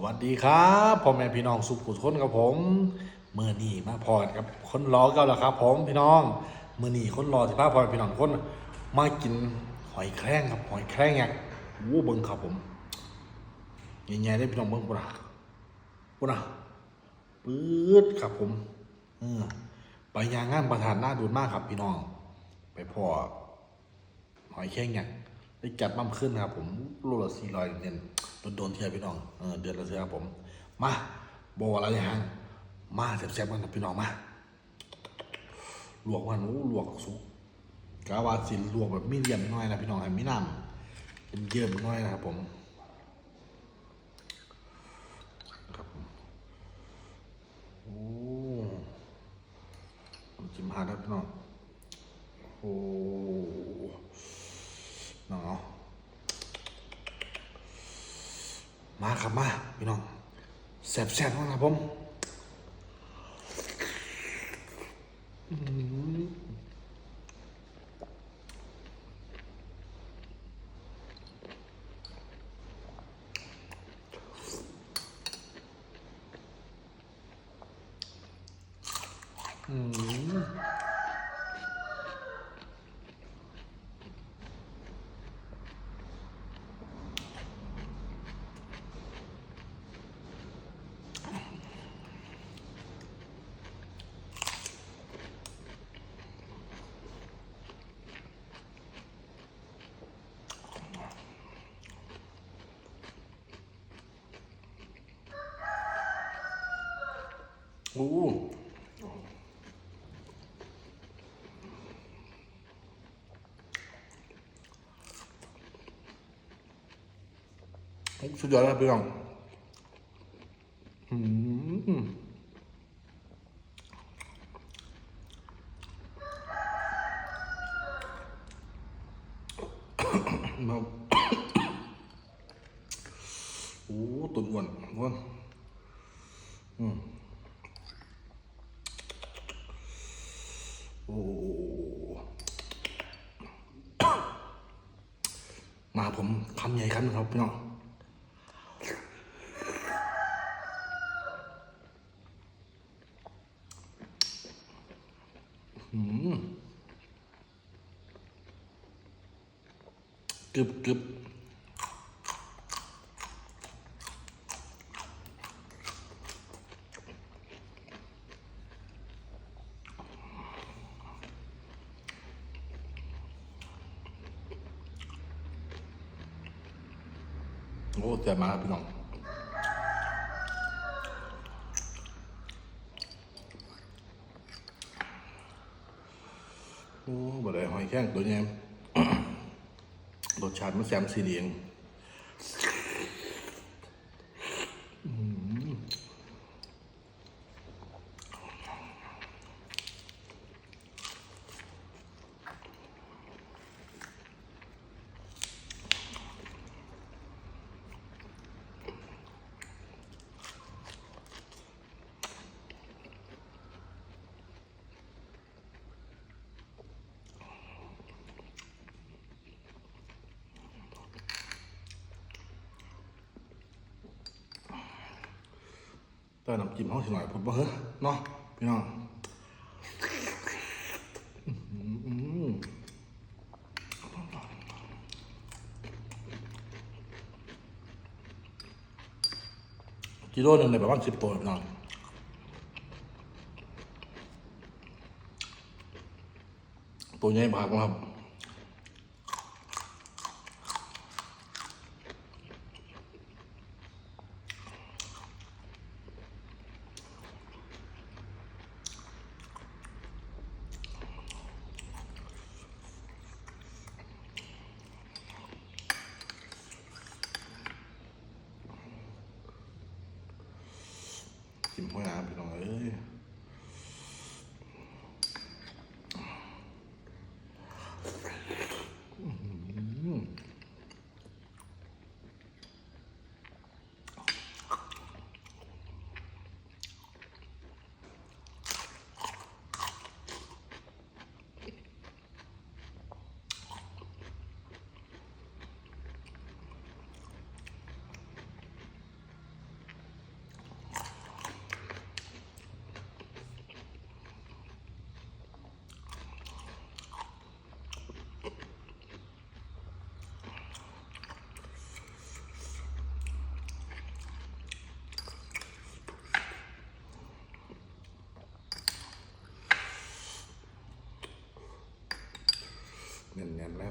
วัสดีครับพ่อแม่พี่น้องสุขุมคนกับผมเมื่อนี่มาพอดกับคนรอก็แล้วครับ ผมพี่น้องเมื่อนี่คนรอสิพาพ่อพี่น้องคนมากินหอยแครงครับหอยแครงเนี่ยวู้เบิ้งครับผมใหญ่ๆได้พี่น้องเบิ้งปุ่นอะปุ่นอะปื๊ดครับผมเออไปยางงานประธานหน้าดูดมากครับพี่น้อง ไปพอหอยแครงเนี่ย ได้จัดมั่มขึ้นนะครับผมโลละสี่ร้อยเน้นโดนๆเทียพี่น้องเออเดือนละเทียครับผม มาโบอะไรอย่างมาแซ่บๆกันครับพี่น้องมาลวกมันโอ้ลวกสุกกาวาสิลวกแบบมีเดียมน้อยนะพี่น้องให้มีน้ำเป็นเยิ้มน้อยนะครับผมครับโอ้จิ้มหาครับพี่น้องโอ้ น้องเนาะมาครับมาพี่น้องแซ่บๆมากครับผม อ้สุดยอดแล้วพี่น้องอืมมาโอ้ตุ่นอ้วนอ้วนอืม โอ้ มาผมคำใหญ่คำหนึงครับพี่น้องหืมกึบกึบ โอ้เจ็บมากครับพี่น้องโอ้บะไดหอยแข้งตัวเนี้ยรสชาติมันแซมสีเดียง แต่น้ำจิ้มห้องสิหน่อยผมบอกเฮ้ยเนาะพี่น้องกิโลหนึ่งในประมาณสิบตัวพี่น้องตัวใหญ่มากนะครับ จิ้มห้อยน้ำพี่น้องเอ้ย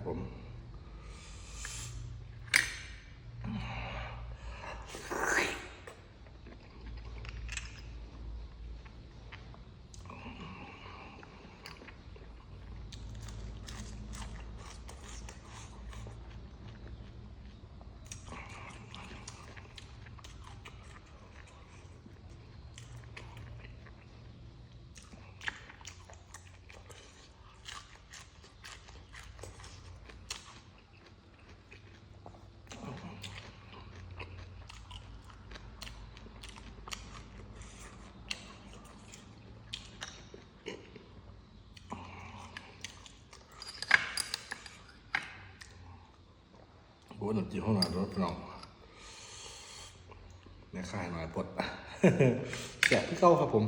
ผม โอ้หนุ่มจีบห้องน้ำรถน้องแม่ค่ายหน่อยปลดแสบพี่เก้าครับผม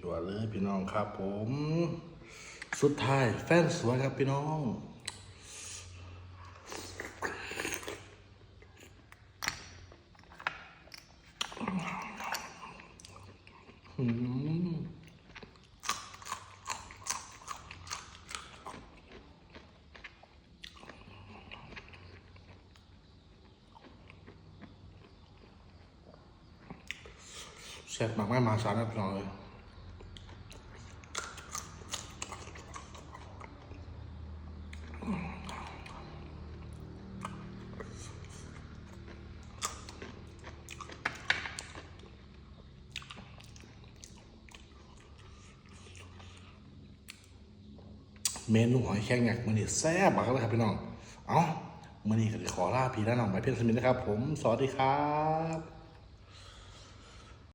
จวดเลยพี่น้องครับ ผม สุดท้ายแฟนสวยครับพี่น้องอืมแซ่บมากไม่มาสารนะพี่น้องเลย เมนูหอยแครงหยักมันนี่แซ่บมากเลยครับพี่น้อง เอ้ามันนี่ก็เลยขอลาพี่และน้องไปเพียงสมิธนะครับ ผม สวัสดีครับ